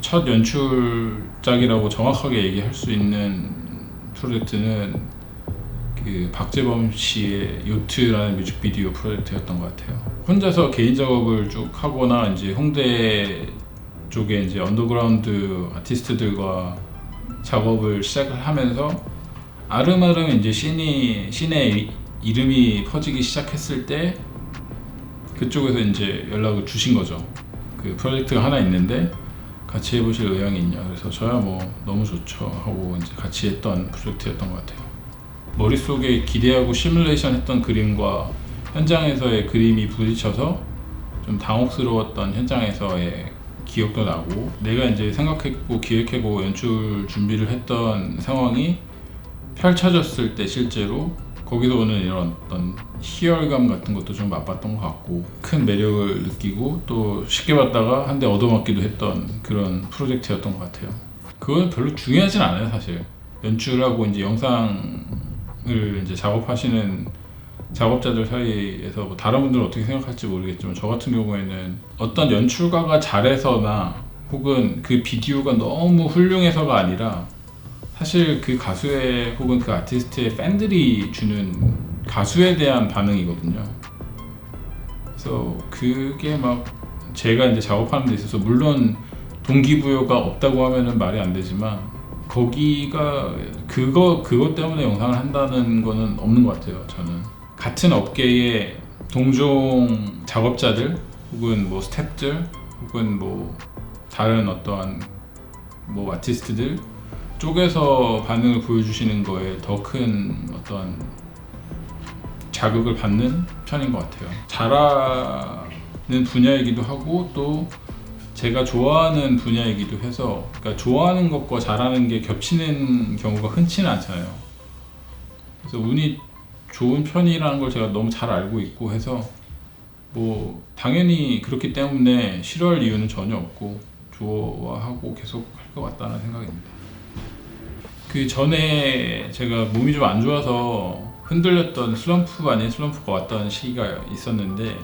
첫 연출작이라고 정확하게 얘기할 수 있는 프로젝트는 그 박재범 씨의 요트라는 뮤직비디오 프로젝트였던 것 같아요. 혼자서 개인 작업을 쭉 하거나 이제 홍대 쪽에 이제 언더그라운드 아티스트들과 작업을 시작을 하면서 아름아름 이제 씬이 씬의 이름이 퍼지기 시작했을 때 그쪽에서 이제 연락을 주신 거죠. 그 프로젝트가 하나 있는데 같이 해보실 의향이 있냐. 그래서 저야 뭐 너무 좋죠 하고 이제 같이 했던 프로젝트였던 것 같아요. 머릿속에 기대하고 시뮬레이션 했던 그림과 현장에서의 그림이 부딪혀서 좀 당혹스러웠던 현장에서의 기억도 나고 내가 이제 생각했고 기획하고 연출 준비를 했던 상황이 펼쳐졌을 때 실제로 거기서 오는 이런 어떤 희열감 같은 것도 좀 맛봤던 것 같고 큰 매력을 느끼고 또 쉽게 봤다가 한 대 얻어맞기도 했던 그런 프로젝트였던 것 같아요. 그건 별로 중요하진 않아요 사실 연출하고 이제 영상을 이제 작업하시는 작업자들 사이에서 뭐 다른 분들은 어떻게 생각할지 모르겠지만 저 같은 경우에는 어떤 연출가가 잘해서나 혹은 그 비디오가 너무 훌륭해서가 아니라 사실 그 가수의 혹은 그 아티스트의 팬들이 주는 가수에 대한 반응이거든요. 그래서 그게 막 제가 이제 작업하는 데 있어서 물론 동기부여가 없다고 하면은 말이 안 되지만 거기가 그거 그것 때문에 영상을 한다는 거는 없는 것 같아요. 저는 같은 업계의 동종 작업자들 혹은 뭐 스탭들 혹은 뭐 다른 어떠한 뭐 아티스트들 쪽에서 반응을 보여주시는 거에 더 큰 어떤 자극을 받는 편인 것 같아요. 잘하는 분야이기도 하고 또 제가 좋아하는 분야이기도 해서 그러니까 좋아하는 것과 잘하는 게 겹치는 경우가 흔치는 않잖아요. 그래서 운이 좋은 편이라는 걸 제가 너무 잘 알고 있고 해서 뭐 당연히 그렇기 때문에 싫어할 이유는 전혀 없고 좋아하고 계속 할 것 같다는 생각입니다. 그 전에 제가 몸이 좀 안 좋아서 흔들렸던 슬럼프 아닌 슬럼프가 왔던 시기가 있었는데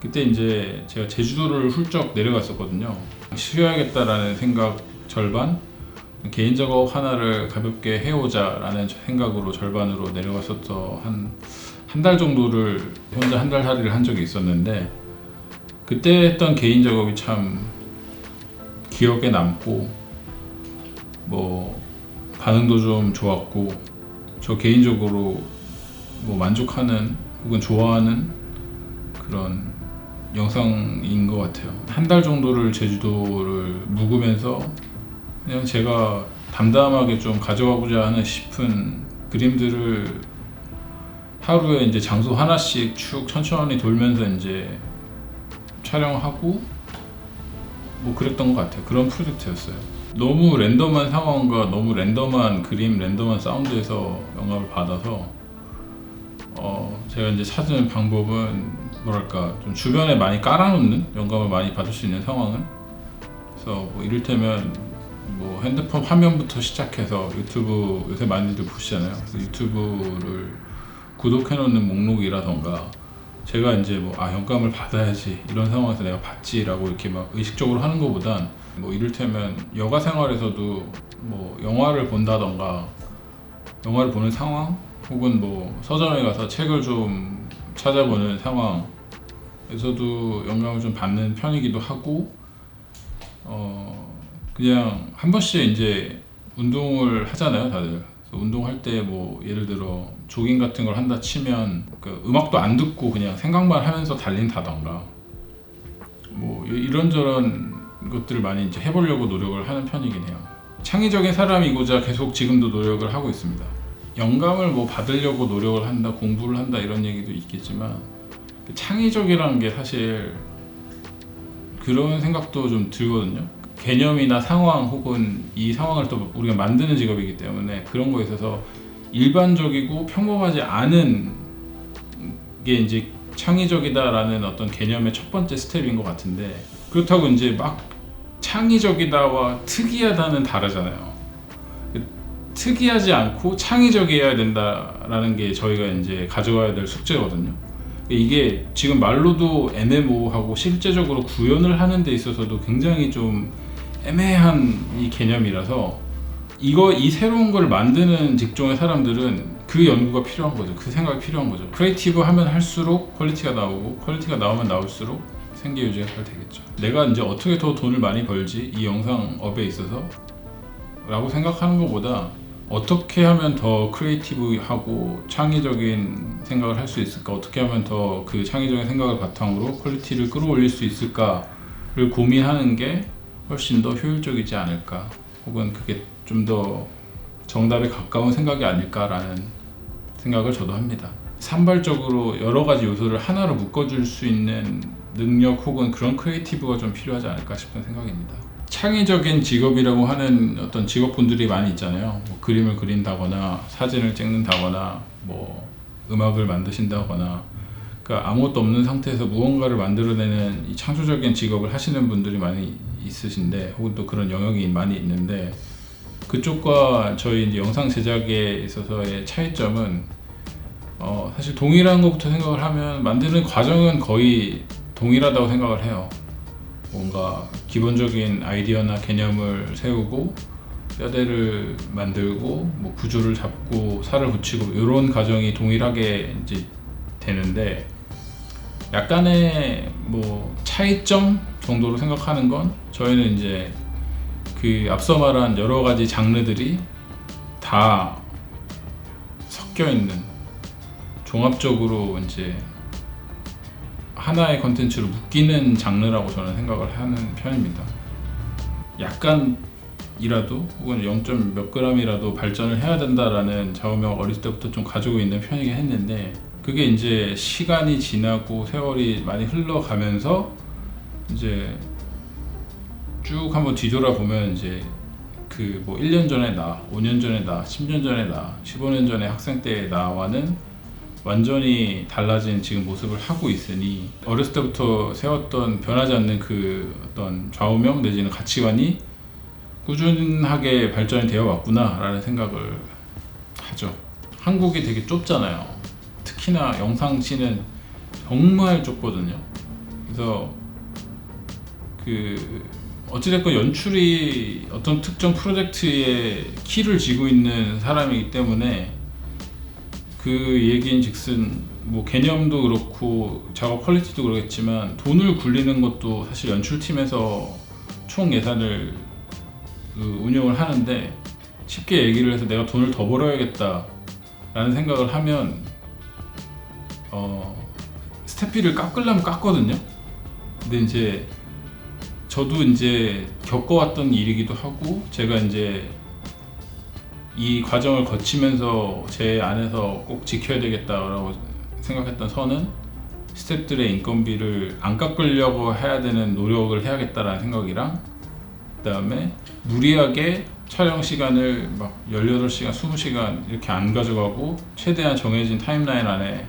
그때 이제 제가 제주도를 훌쩍 내려갔었거든요. 쉬어야겠다라는 생각 절반, 개인 작업 하나를 가볍게 해오자라는 생각으로 절반으로 내려갔었어 한한 달 정도를 혼자 한 달 살이를 한 적이 있었는데 그때 했던 개인 작업이 참 기억에 남고 뭐 반응도 좀 좋았고 저 개인적으로 뭐 만족하는 혹은 좋아하는 그런 영상인 것 같아요. 한 달 정도를 제주도를 묵으면서 그냥 제가 담담하게 좀 가져가고자 하는 싶은 그림들을 하루에 이제 장소 하나씩 축 천천히 돌면서 이제 촬영하고 뭐 그랬던 것 같아요. 그런 프로젝트였어요. 너무 랜덤한 상황과 너무 랜덤한 그림, 랜덤한 사운드에서 영감을 받아서 어 제가 이제 찾은 방법은 뭐랄까 좀 주변에 많이 깔아놓는 영감을 많이 받을 수 있는 상황은 그래서 뭐 이를테면 뭐 핸드폰 화면부터 시작해서 유튜브 요새 많이들 보시잖아요. 그래서 유튜브를 구독해놓는 목록이라던가 제가 이제 뭐 아 영감을 받아야지 이런 상황에서 내가 받지라고 이렇게 막 의식적으로 하는 것보단 뭐 이를테면 여가 생활에서도 뭐 영화를 본다던가 영화를 보는 상황 혹은 뭐 서점에 가서 책을 좀 찾아보는 상황에서도 영감을 좀 받는 편이기도 하고 어 그냥 한 번씩 이제 운동을 하잖아요 다들. 운동할 때 뭐 예를 들어 조깅 같은 걸 한다 치면 그 음악도 안 듣고 그냥 생각만 하면서 달린다던가 뭐 이런저런 것들을 많이 이제 해보려고 노력을 하는 편이긴 해요. 창의적인 사람이고자 계속 지금도 노력을 하고 있습니다. 영감을 뭐 받으려고 노력을 한다, 공부를 한다 이런 얘기도 있겠지만 그 창의적이라는 게 사실 그런 생각도 좀 들거든요. 개념이나 상황 혹은 이 상황을 또 우리가 만드는 직업이기 때문에 그런 거에 있어서 일반적이고 평범하지 않은 게 이제 창의적이다라는 어떤 개념의 첫 번째 스텝인 것 같은데 그렇다고 이제 막 창의적이다와 특이하다는 다르잖아요. 특이하지 않고 창의적이어야 된다라는 게 저희가 이제 가져가야 될 숙제거든요. 이게 지금 말로도 애매모호하고 실제적으로 구현을 하는 데 있어서도 굉장히 좀 애매한 이 개념이라서 이거 이 새로운 걸 만드는 직종의 사람들은 그 연구가 필요한 거죠. 그 생각이 필요한 거죠. 크리에이티브 하면 할수록 퀄리티가 나오고 퀄리티가 나오면 나올수록 생계 유지가 잘 되겠죠. 내가 이제 어떻게 더 돈을 많이 벌지 이 영상 업에 있어서 라고 생각하는 것보다 어떻게 하면 더 크리에이티브하고 창의적인 생각을 할 수 있을까? 어떻게 하면 더 그 창의적인 생각을 바탕으로 퀄리티를 끌어올릴 수 있을까를 고민하는 게 훨씬 더 효율적이지 않을까? 혹은 그게 좀 더 정답에 가까운 생각이 아닐까라는 생각을 저도 합니다. 산발적으로 여러 가지 요소를 하나로 묶어줄 수 있는 능력 혹은 그런 크리에이티브가 좀 필요하지 않을까 싶은 생각입니다. 창의적인 직업이라고 하는 어떤 직업군들이 많이 있잖아요. 뭐 그림을 그린다거나 사진을 찍는다거나 뭐 음악을 만드신다거나 그러니까 아무것도 없는 상태에서 무언가를 만들어내는 이 창조적인 직업을 하시는 분들이 많이 있으신데 혹은 또 그런 영역이 많이 있는데 그쪽과 저희 이제 영상 제작에 있어서의 차이점은 어, 사실 동일한 것부터 생각을 하면 만드는 과정은 거의 동일하다고 생각을 해요. 뭔가 기본적인 아이디어나 개념을 세우고 뼈대를 만들고 뭐 구조를 잡고 살을 붙이고 이런 과정이 동일하게 이제 되는데 약간의 뭐 차이점 정도로 생각하는 건 저희는 이제 그 앞서 말한 여러 가지 장르들이 다 섞여 있는 종합적으로 이제 하나의 컨텐츠로 묶이는 장르라고 저는 생각을 하는 편입니다. 약간이라도 혹은 0. 몇 그램이라도 발전을 해야 된다라는 좌우명 어릴 때부터 좀 가지고 있는 편이긴 했는데 그게 이제 시간이 지나고 세월이 많이 흘러가면서 이제 쭉 한번 뒤돌아 보면 이제 그 뭐 1년 전에 나, 5년 전에 나, 10년 전에 나, 15년 전에 학생 때 나와는 완전히 달라진 지금 모습을 하고 있으니 어렸을 때부터 세웠던 변하지 않는 그 어떤 좌우명 내지는 가치관이 꾸준하게 발전이 되어 왔구나라는 생각을 하죠. 한국이 되게 좁잖아요. 특히나 영상치는 정말 좁거든요. 그래서 그 어찌됐건 연출이 어떤 특정 프로젝트의 키를 쥐고 있는 사람이기 때문에 그 얘기인 즉슨 뭐 개념도 그렇고 작업 퀄리티도 그렇겠지만 돈을 굴리는 것도 사실 연출팀에서 총 예산을 그 운영을 하는데 쉽게 얘기를 해서 내가 돈을 더 벌어야겠다 라는 생각을 하면 어 스태피를 깎으려면 깎거든요. 근데 이제 저도 이제 겪어왔던 일이기도 하고 제가 이제 이 과정을 거치면서 제 안에서 꼭 지켜야 되겠다라고 생각했던 선은 스태프들의 인건비를 안 깎으려고 해야 되는 노력을 해야겠다라는 생각이랑 그다음에 무리하게 촬영 시간을 막 18시간, 20시간 이렇게 안 가져가고 최대한 정해진 타임라인 안에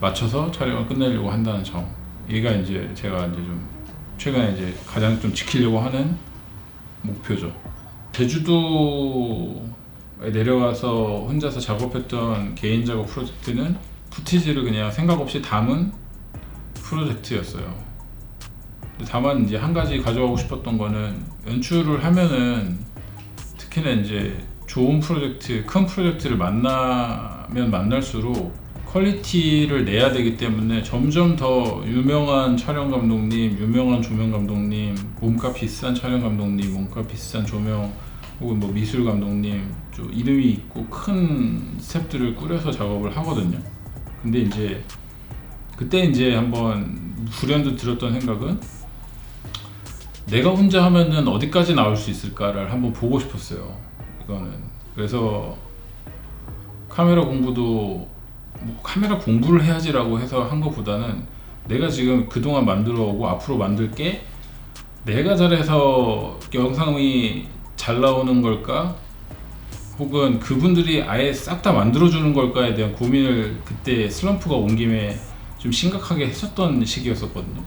맞춰서 촬영을 끝내려고 한다는 점. 얘가 이제 제가 이제 좀 최근에 이제 가장 좀 지키려고 하는 목표죠. 제주도에 내려가서 혼자서 작업했던 개인 작업 프로젝트는 푸티지를 그냥 생각 없이 담은 프로젝트였어요. 다만 이제 한 가지 가져가고 싶었던 거는 연출을 하면은 특히나 이제 좋은 프로젝트, 큰 프로젝트를 만나면 만날수록 퀄리티를 내야 되기 때문에 점점 더 유명한 촬영 감독님, 유명한 조명 감독님, 몸값 비싼 촬영 감독님, 몸값 비싼 조명 혹은 뭐 미술 감독님 좀 이름이 있고 큰 스탭들을 꾸려서 작업을 하거든요. 근데 이제 그때 이제 한번 불현듯 들었던 생각은 내가 혼자 하면은 어디까지 나올 수 있을까를 한번 보고 싶었어요. 이거는 그래서 카메라 공부도 뭐 카메라 공부를 해야지라고 해서 한 것보다는 내가 지금 그동안 만들어 오고 앞으로 만들 게 내가 잘해서 영상이 잘 나오는 걸까? 혹은 그분들이 아예 싹 다 만들어주는 걸까에 대한 고민을 그때 슬럼프가 온 김에 좀 심각하게 했었던 시기였었거든요.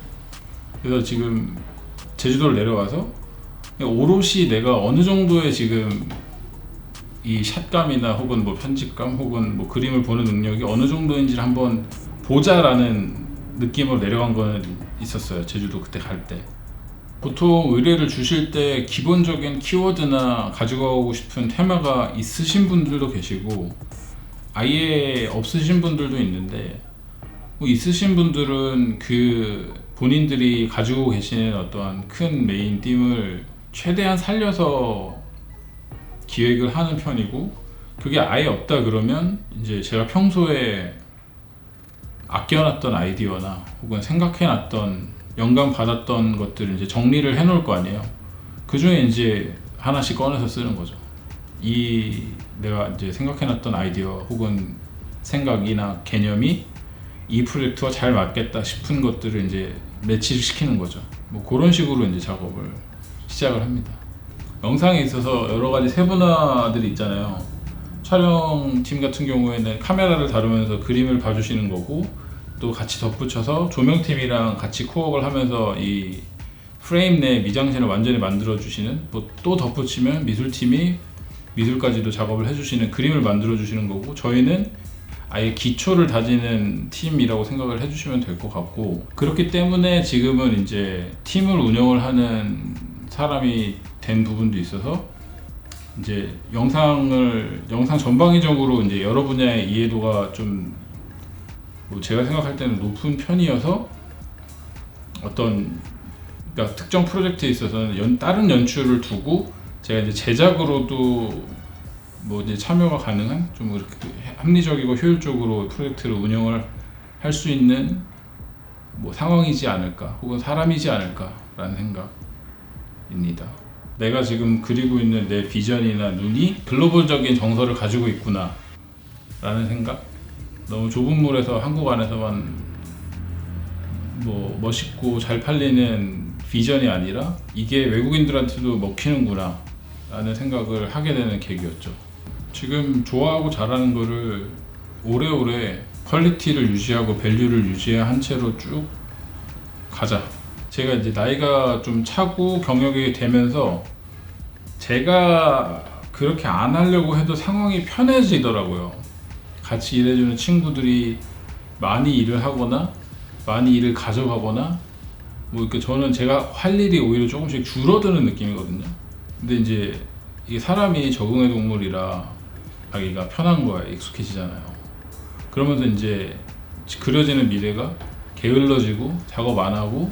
그래서 지금 제주도를 내려와서 오롯이 내가 어느 정도의 지금 이 샷감이나 혹은 뭐 편집감 혹은 뭐 그림을 보는 능력이 어느 정도인지를 한번 보자라는 느낌으로 내려간 거는 있었어요. 제주도 그때 갈 때. 보통 의뢰를 주실 때 기본적인 키워드나 가지고 싶은 테마가 있으신 분들도 계시고 아예 없으신 분들도 있는데 뭐 있으신 분들은 그 본인들이 가지고 계시는 어떠한 큰 메인 띵을 최대한 살려서 기획을 하는 편이고 그게 아예 없다 그러면 이제 제가 평소에 아껴놨던 아이디어나 혹은 생각해놨던 영감 받았던 것들을 이제 정리를 해놓을 거 아니에요. 그 중에 이제 하나씩 꺼내서 쓰는 거죠. 이 내가 이제 생각해놨던 아이디어 혹은 생각이나 개념이 이 프로젝트와 잘 맞겠다 싶은 것들을 이제 매치를 시키는 거죠. 뭐 그런 식으로 이제 작업을 시작을 합니다. 영상에 있어서 여러 가지 세분화들이 있잖아요. 촬영팀 같은 경우에는 카메라를 다루면서 그림을 봐주시는 거고 또 같이 덧붙여서 조명팀이랑 같이 코업을 하면서 이 프레임 내 미장센을 완전히 만들어 주시는 뭐 또 덧붙이면 미술팀이 미술까지도 작업을 해주시는 그림을 만들어 주시는 거고 저희는 아예 기초를 다지는 팀이라고 생각을 해주시면 될 것 같고 그렇기 때문에 지금은 이제 팀을 운영을 하는 사람이 된 부분도 있어서 이제 영상을 영상 전방위적으로 이제 여러 분야의 이해도가 좀뭐 제가 생각할 때는 높은 편이어서 어떤 그러니까 특정 프로젝트에 있어서는 연, 다른 연출을 두고 제가 이제 제작으로도 뭐 이제 참여가 가능한 좀 이렇게 합리적이고 효율적으로 프로젝트를 운영을 할 수 있는 뭐 상황이지 않을까 혹은 사람이지 않을까라는 생각입니다. 내가 지금 그리고 있는 내 비전이나 눈이 글로벌적인 정서를 가지고 있구나 라는 생각 너무 좁은 물에서 한국 안에서만 뭐 멋있고 잘 팔리는 비전이 아니라 이게 외국인들한테도 먹히는구나 라는 생각을 하게 되는 계기였죠 지금 좋아하고 잘하는 거를 오래오래 퀄리티를 유지하고 밸류를 유지한 채로 쭉 가자 제가 이제 나이가 좀 차고 경력이 되면서 제가 그렇게 안 하려고 해도 상황이 편해지더라고요. 같이 일해주는 친구들이 많이 일을 하거나 많이 일을 가져가거나 뭐 이렇게 저는 제가 할 일이 오히려 조금씩 줄어드는 느낌이거든요. 근데 이제 이게 사람이 적응의 동물이라 자기가 편한 거야 익숙해지잖아요. 그러면서 이제 그려지는 미래가 게을러지고 작업 안 하고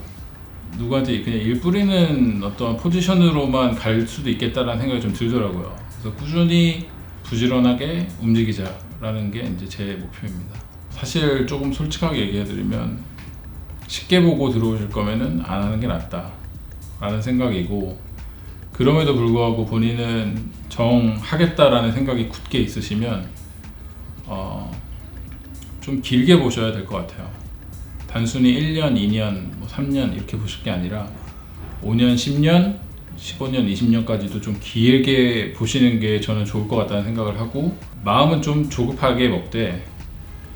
누구한테 그냥 일 뿌리는 어떤 포지션으로만 갈 수도 있겠다라는 생각이 좀 들더라고요. 그래서 꾸준히 부지런하게 움직이자 라는 게 이제 제 목표입니다. 사실 조금 솔직하게 얘기해드리면 쉽게 보고 들어오실 거면은 안 하는 게 낫다 라는 생각이고 그럼에도 불구하고 본인은 정하겠다라는 생각이 굳게 있으시면 어, 좀 길게 보셔야 될 것 같아요. 단순히 1년, 2년, 뭐 3년 이렇게 보실 게 아니라 5년, 10년, 15년, 20년까지도 좀 길게 보시는 게 저는 좋을 것 같다는 생각을 하고 마음은 좀 조급하게 먹되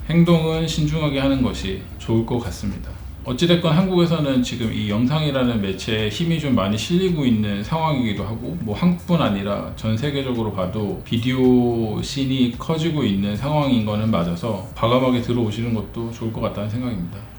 행동은 신중하게 하는 것이 좋을 것 같습니다. 어찌됐건 한국에서는 지금 이 영상이라는 매체에 힘이 좀 많이 실리고 있는 상황이기도 하고 뭐 한국뿐 아니라 전 세계적으로 봐도 비디오 씬이 커지고 있는 상황인 거는 맞아서 과감하게 들어오시는 것도 좋을 것 같다는 생각입니다.